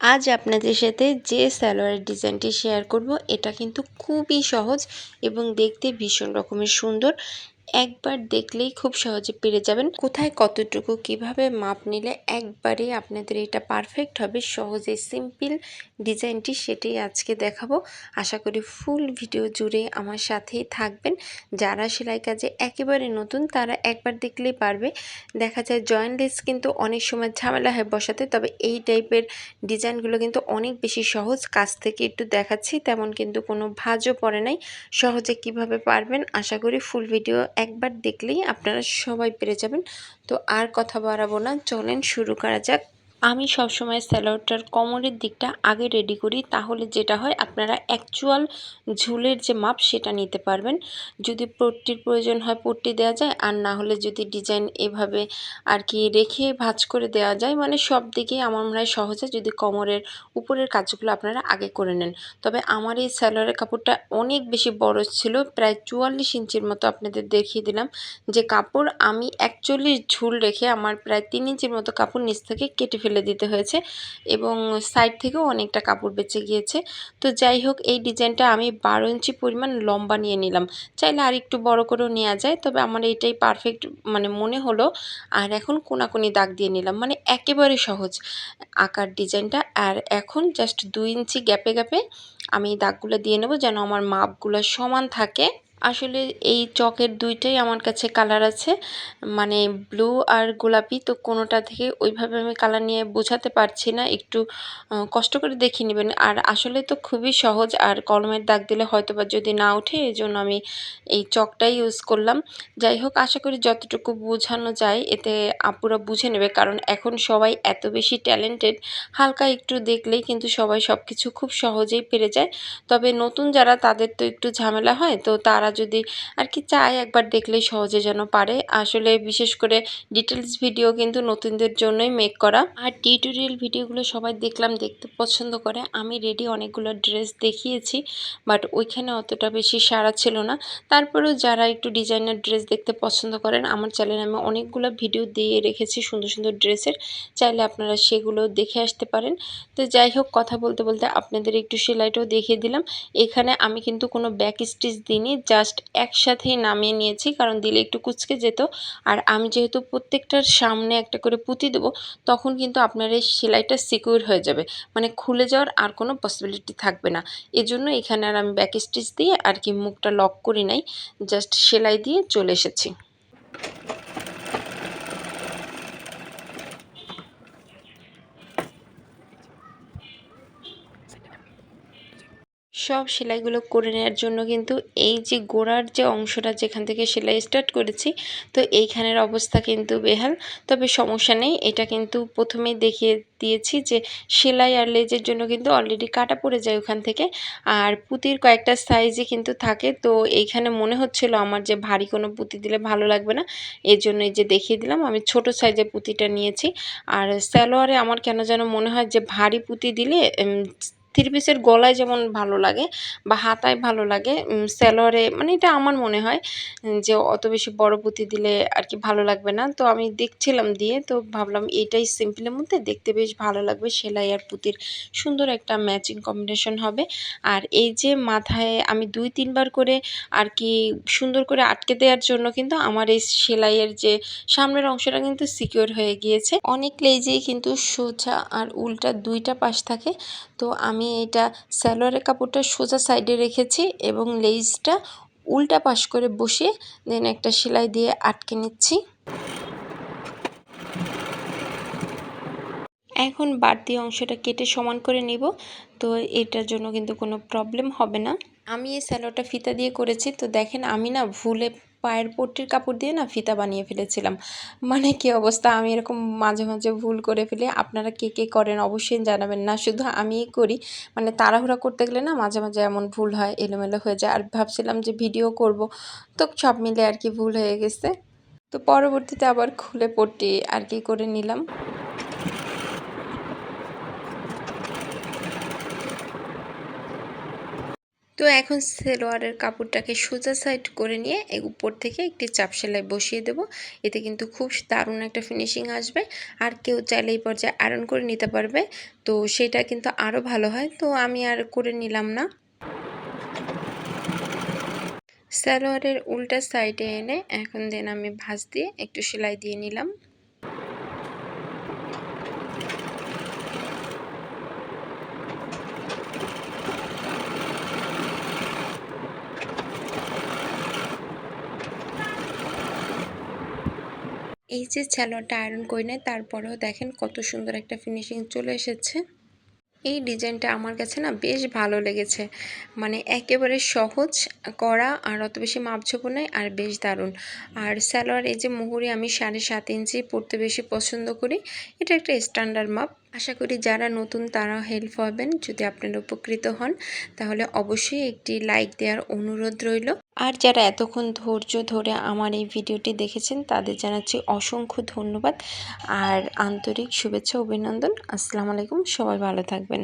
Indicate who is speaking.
Speaker 1: আজ আপনাদের সাথে যে সালোয়ারের ডিজাইনটি শেয়ার করব, এটা কিন্তু খুবই সহজ এবং দেখতে ভীষণ রকমের সুন্দর। একবার দেখলেই খুব সহজে পেরে যাবেন। কোথায় কতটুকু কীভাবে মাপ নিলে একবারে আপনাদের এটা পারফেক্ট হবে, সহজে সিম্পল ডিজাইনটি সেটাই আজকে দেখাবো। আশা করি ফুল ভিডিও জুড়ে আমার সাথেই থাকবেন। যারা সেলাই কাজে একেবারে নতুন, তারা একবার দেখলেই পারবে। দেখা যায় জয়েন্টলেস কিন্তু অনেক সময় ঝামেলা হয় বসাতে, তবে এই টাইপের ডিজাইনগুলো কিন্তু অনেক বেশি সহজ। কাছ থেকে একটু দেখাচ্ছি, তেমন কিন্তু কোনো ভাজও পড়ে নাই। সহজে কীভাবে পারবেন, আশা করি ফুল ভিডিও একবার দেখলেই আপনারা সবাই পেরে যাবেন। তো আর কথা বাড়াবো না। চলেন শুরু করা যাক। আমি সবসময় স্যালোয়ারটার কোমরের দিকটা আগে রেডি করি, তাহলে যেটা হয় আপনারা অ্যাকচুয়াল ঝুলের যে মাপ সেটা নিতে পারবেন। যদি পট্টির প্রয়োজন হয় পট্টি দেওয়া যায়, আর না হলে যদি ডিজাইন এভাবে আর কি রেখে ভাঁজ করে দেওয়া যায় মানে সব দিকেই আমার মনে হয় সহজে যদি কোমরের উপরের কাজগুলো আপনারা আগে করে নেন। তবে আমার এই স্যালোয়ারের কাপড়টা অনেক বেশি বড় ছিল, প্রায় চুয়াল্লিশ ইঞ্চির মতো আপনাদের দেখিয়ে দিলাম যে কাপড় আমি একচল্লিশ ঝুল রেখে আমার প্রায় তিন ইঞ্চির মতো কাপড় নিচ থেকে কেটে ফেলে দিতে হয়েছে এবং সাইড থেকেও অনেকটা কাপড় বেঁচে গিয়েছে। তো যাই হোক, এই ডিজাইনটা আমি বারো ইঞ্চি পরিমাণ লম্বা নিয়ে নিলাম। চাইলে আর একটু বড় করেও নেওয়া যায়, তবে আমার এটাই পারফেক্ট মানে মনে হলো। আর এখন কোনাকুনি দাগ দিয়ে নিলাম মানে একেবারে সহজ আকার ডিজাইনটা। আর এখন জাস্ট দুই ইঞ্চি গ্যাপে গ্যাপে আমি দাগগুলো দিয়ে নেব যেন আমার মাপগুলো সমান থাকে। আসলে এই চকের দুইটাই আমার কাছে কালার আছে। মানে ব্লু আর গোলাপি তো কোনোটা থেকে ওইভাবে আমি কালার নিয়ে বোঝাতে পারছি না। একটু কষ্ট করে দেখে নেবেন। আর আসলে তো খুবই সহজ। আর কলমের দাগ দিলে হয়তো বা যদি না ওঠে এই জন্য আমি এই চকটাই ইউজ করলাম। যাই হোক, আশা করি যতটুকু বোঝানো যায়, এতে আপুরা বুঝে নেবে। কারণ এখন সবাই এত বেশি ট্যালেন্টেড হালকা একটু দেখলেই কিন্তু সবাই সব কিছু খুব সহজেই পেরে যায়। তবে নতুন যারা, তাদের তো একটু ঝামেলা হয়। তো তারা তারা যদি আর কি চায় একবার দেখলেই সহজে যেন পারে। আসলে বিশেষ করে ডিটেলস ভিডিও কিন্তু নতুনদের জন্যই মেক করা। আর টিউটোরিয়াল ভিডিওগুলো সবাই দেখলাম, দেখতে পছন্দ করে। আমি রেডি অনেকগুলো ড্রেস দেখিয়েছি বাট ওইখানে অতটা বেশি সারা ছিল না। তারপরেও যারা একটু ডিজাইনার ড্রেস দেখতে পছন্দ করেন, আমার চ্যানেলে আমি অনেকগুলো ভিডিও দিয়ে রেখেছি সুন্দর সুন্দর ড্রেসের চাইলে আপনারা সেগুলো দেখে আসতে পারেন। তো যাই হোক, কথা বলতে বলতে আপনাদের একটু সেলাইটাও দেখিয়ে দিলাম। এখানে আমি কিন্তু কোনো ব্যাক স্টিচ দিইনি জাস্ট একসাথেই নামিয়ে নিয়েছি, কারণ দিলে একটু কুচকে যেত। আর আমি যেহেতু প্রত্যেকটার সামনে একটা করে পুঁতি দেবো, তখন কিন্তু আপনার এই সেলাইটা সিকিউর হয়ে যাবে। মানে খুলে যাওয়ার আর কোনো পসিবিলিটি থাকবে না। এজন্য এখানে আর আমি ব্যাক স্টিচ দিয়ে আর কি মুখটা লক করি নাই জাস্ট সেলাই দিয়ে চলে এসেছি। সব সেলাইগুলো করে নেওয়ার জন্য কিন্তু এই যে গোড়ার যে অংশটা যেখান থেকে সেলাই স্টার্ট করেছি, তো এইখানের অবস্থা কিন্তু বেহাল। তবে সমস্যা নেই, এটা কিন্তু প্রথমেই দেখিয়ে দিয়েছি যে সেলাই আর লেজের জন্য কিন্তু অলরেডি কাটা পড়ে যায় ওখান থেকে। আর পুঁতির কয়েকটা সাইজে কিন্তু থাকে, তো এইখানে মনে হচ্ছিল আমার যে ভারী কোনো পুঁতি দিলে ভালো লাগবে না। এর জন্য এই যে দেখিয়ে দিলাম, আমি ছোট সাইজের পুঁতিটা নিয়েছি। আর স্যালোয়ারে আমার কেন যেন মনে হয় যে ভারী পুঁতি দিলে থ্রি পিসের গলায় যেমন ভালো লাগে বা হাতায় ভালো লাগে স্যালোয়ারে মানে এটা আমার মনে হয় যে অত বেশি বড় পুঁতি দিলে আর কি ভালো লাগবে না। তো আমি দেখছিলাম দিয়ে, তো ভাবলাম এটাই সিম্পলের মধ্যে দেখতে বেশ ভালো লাগবে, সেলাই আর পুঁতির সুন্দর একটা ম্যাচিং কম্বিনেশন হবে। আর এই যে মাথায় আমি দুই তিনবার করে আর কি সুন্দর করে আটকে দেওয়ার জন্য কিন্তু আমার এই সেলাইয়ের যে সামনের অংশটা কিন্তু সিকিওর হয়ে গিয়েছে। অনেক লেজেই কিন্তু সোজা আর উল্টা দুইটা পাশ থাকে। তো আমি এটা সালোয়ারের কাপড়টা সোজা সাইডে রেখেছি এবং লেইসটা উল্টা পাশ করে বসিয়ে দেন একটা সেলাই দিয়ে আটকে নিচ্ছি। এখন বাড়তি অংশটা কেটে সমান করে নিব, তো এটার জন্য কিন্তু কোনো প্রবলেম হবে না। আমি এই স্যালোটা ফিতা দিয়ে করেছি, তো দেখেন আমি না ভুলে পায়ের পট্টির কাপড় দিয়ে না ফিতা বানিয়ে ফেলেছিলাম। মানে কী অবস্থা? আমি এরকম মাঝে মাঝে ভুল করে ফেলি। আপনারা কে কে করেন অবশ্যই জানাবেন না। শুধু আমিই করি। মানে তাড়াহুড়া করতে গেলে না মাঝে মাঝে এমন ভুল হয়, এলোমেলো হয়ে যায়। আর ভাবছিলাম যে ভিডিও করব, তো সব মিলে আর কি ভুল হয়ে গেছে। তো পরবর্তীতে আবার খুলে পট্টি আর কি করে নিলাম। তো এখন সেলোয়ারের কাপড়টাকে সোজা সাইড করে নিয়ে উপর থেকে একটি চাপ সেলাই বসিয়ে দেব। এতে কিন্তু খুব দারুণ একটা ফিনিশিং আসবে। আর কেউ চাইলে এই পর্যায়ে আয়রন করে নিতে পারবে। তো সেটা কিন্তু আরও ভালো হয়। তো আমি আর করে নিলাম না। সালোয়ারের উল্টা সাইডে এনে এখন দেন আমি ভাঁজ দিয়ে একটু সেলাই দিয়ে নিলাম। এই যে স্যালোয়ারটা আয়রন করে নেয়, তারপরেও দেখেন কত সুন্দর একটা ফিনিশিং চলে এসেছে। এই ডিজাইনটা আমার কাছে না বেশ ভালো লেগেছে। মানে একেবারে সহজ করা আর অত বেশি মাপঝোপও নেই আর বেশ দারুণ। আর স্যালোয়ার এই যে মুহুরি আমি সাড়ে সাত ইঞ্চি পরতে বেশি পছন্দ করি, এটা একটা স্ট্যান্ডার্ড মাপ। আশা করি যারা নতুন তারা হেল্প হবেন যদি আপনারা উপকৃত হন, তাহলে অবশ্যই একটি লাইক দেওয়ার অনুরোধ রইল। আর যারা এতক্ষণ ধৈর্য ধরে আমার এই ভিডিওটি দেখেছেন, তাদের জানাচ্ছি অসংখ্য ধন্যবাদ। আর আন্তরিক শুভেচ্ছা, অভিনন্দন। আসসালামু আলাইকুম, সবাই ভালো থাকবেন।